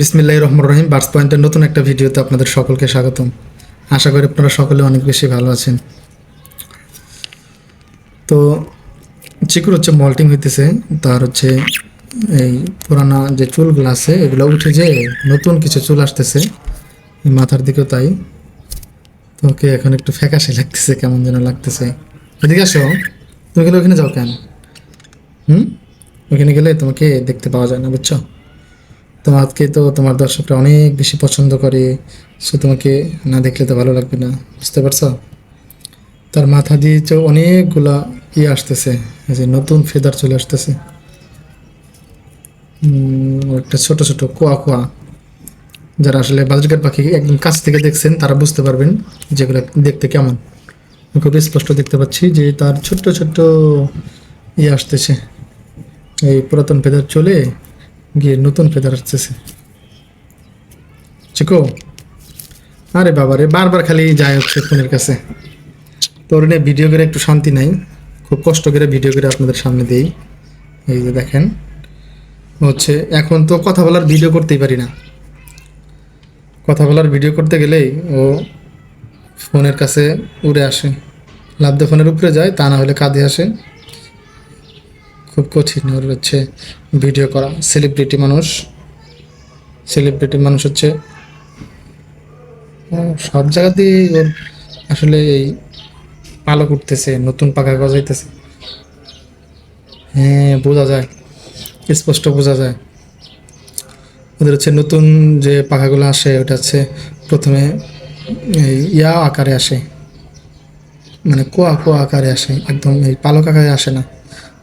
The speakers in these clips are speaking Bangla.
বিসমিল্লাহ রহমান রহিম। বার্স পয়েন্টের নতুন একটা ভিডিওতে আপনাদের সকলকে স্বাগতম। আশা করি আপনারা সকলে অনেক বেশি ভালো আছেন। তো চিকুর হচ্ছে মল্টিং হইতেছে, তার হচ্ছে এই পুরানা যে চুলগুলো আছে, এগুলো উঠে যে নতুন কিছু চুল আসতেছে মাথার দিকেও তাই। তো ওকে এখন একটু ফ্যাকাশে লাগতেছে, কেমন যেন লাগতেছে। এদিকে আসো। তুমি গেলে ওখানে যাও কেন? হুম? ওখানে গেলে তোমাকে দেখতে পাওয়া যায় না, বুঝছ? তোমাকে তো তোমার দর্শকরা অনেক বেশি পছন্দ করে, সে তোমাকে না দেখলে তো ভালো লাগবে না, বুঝতে পারছ? তার মাথা দিয়ে তো অনেকগুলা ইয়ে আসতেছে যে নতুন ফেদার চলে আসতেছে। একটা ছোট ছোট কোয়া কোয়া, যারা আসলে বাজরকার পাখি একদম কাছ থেকে দেখছেন, তারা বুঝতে পারবেন যেগুলো দেখতে কেমন। খুব স্পষ্ট দেখতে পাচ্ছি যে তার ছোট্ট ছোট্ট ইয়ে আসতেছে। এই পুরাতন ফেদার চলে গিয়ে নতুন ফেদার আসতেছে চিকো, আরে বাবা রে, বারবার খালি যায় হচ্ছে ফোনের কাছে। তোর ভিডিও করে একটু শান্তি নাই। খুব কষ্ট করে ভিডিও করে আপনাদের সামনে দিই। এই যে দেখেন, হচ্ছে এখন তো কথা বলার ভিডিও করতেই পারি না। কথা বলার ভিডিও করতে গেলেই ও ফোনের কাছে উড়ে আসে। লাভ ফোনের উপরে যায়, তা না হলে কাঁধে আসে। খুব কঠিন ওর হচ্ছে ভিডিও করা। সেলিব্রিটি মানুষ। সেলিব্রিটি মানুষ হচ্ছে সব জায়গাতেই ওর আসলে এই পালক উঠতেছে, নতুন পাখা গজাইতেছে। হ্যাঁ বোঝা যায়, স্পষ্ট বোঝা যায়। ওদের হচ্ছে নতুন যে পাখাগুলো আসে, ওটা হচ্ছে প্রথমে এই ইয়া আকারে আসে। মানে কোয়া কোয়া আকারে আসে, একদম এই পালক আকারে আসে না।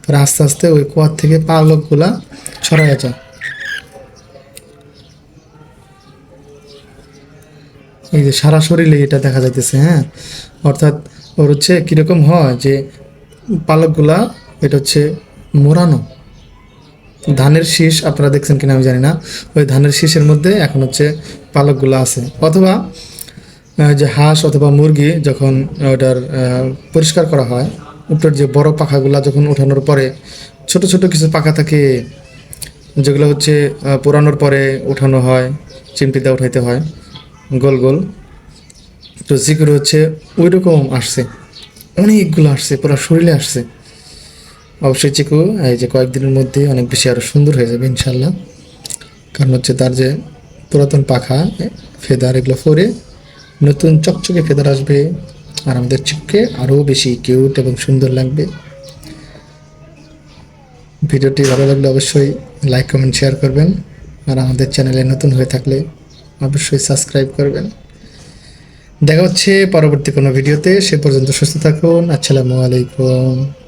আস্তে আস্তে ওই কুয়ার থেকে পালকগুলা ছড়াইয়া যায় এই যে সারা শরীরে এটা দেখা যাইতেছে হ্যাঁ? অর্থাৎ ওর হচ্ছে কীরকম হয় যে পালকগুলা, এটা হচ্ছে মোড়ানো। ধানের শীষ আপনারা দেখছেন কিনা আমি জানি না। ওই ধানের শীষের মধ্যে এখন হচ্ছে পালকগুলো আছে। অথবা যে হাঁস অথবা মুরগি যখন ওটার পরিষ্কার করা হয় উপরের যে বড় পাখাগুলো যখন ওঠানোর পরে, ছোট ছোট কিছু পাখা থাকে, যেগুলো হচ্ছে পোড়ানোর পরে উঠানো হয় চিমটিতে উঠাইতে হয়, গোল গোল। তো জিকুর হচ্ছে ওই রকম আসছে। অনেকগুলো আসছে, পুরো শরীরে আসছে। অবশ্যই চিকু এই যে কয়েকদিনের মধ্যে অনেক বেশি আরও সুন্দর হয়ে যাবে ইনশাল্লাহ কারণ হচ্ছে তার যে পুরাতন পাখা, ফেদার এগুলো ফোরে নতুন চকচকে ফেদার আসবে আর আমাদের চিকুকে আরও বেশি কিউট এবং সুন্দর লাগবে। ভিডিওটি ভালো লাগলে অবশ্যই লাইক কমেন্ট শেয়ার করবেন। আর আমাদের চ্যানেলে নতুন হয়ে থাকলে অবশ্যই সাবস্ক্রাইব করবেন। দেখা হচ্ছে পরবর্তী কোনো ভিডিওতে। সে পর্যন্ত সুস্থ থাকুন। আসসালামু আলাইকুম।